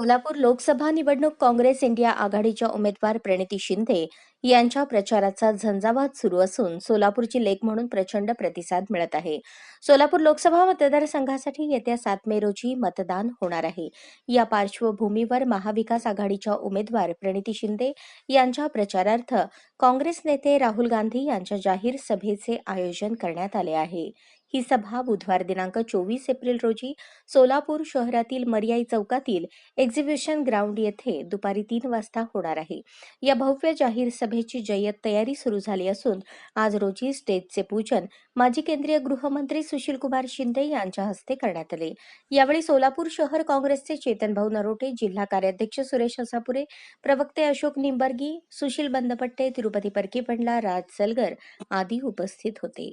सोलापूर लोकसभा निवडणूक काँग्रेस इंडिया आघाडीच्या उमेदवार प्रणिती शिंदे यांच्या प्रचाराचा झंझावात सुरू असून सोलापूरची लेख म्हणून प्रचंड प्रतिसाद मिळत आहे. सोलापूर लोकसभा मतदारसंघासाठी येत्या सात मे रोजी मतदान होणार आहे. या पार्श्वभूमीवर महाविकास आघाडीच्या उमेदवार प्रणिती शिंदे यांच्या प्रचारार्थ काँग्रेस नेते राहुल गांधी यांच्या जाहीर सभेचे आयोजन करण्यात आले आहे. ही सभा बुधवार दिनांक चोवीस एप्रिल रोजी सोलापूर शहरातील मर्याई चौकातील एक्झिबिशन ग्राउंड येथे दुपारी तीन वाजता होणार आहे. या भव्य जाहीर सभेची जय्यत तयारी सुरू झाली असून आज रोजी स्टेजचे पूजन माजी केंद्रीय गृहमंत्री सुशीलकुमार शिंदे यांच्या हस्ते करण्यात आले. यावेळी सोलापूर शहर काँग्रेसचे चेतनभाऊ नरोटे जिल्हा कार्याध्यक्ष सुरेश हसापुरे प्रवक्ते अशोक निंबर्गी सुशील बंदपट्टे तिरुपती परकीपंडला राज सलगर आदी उपस्थित होते.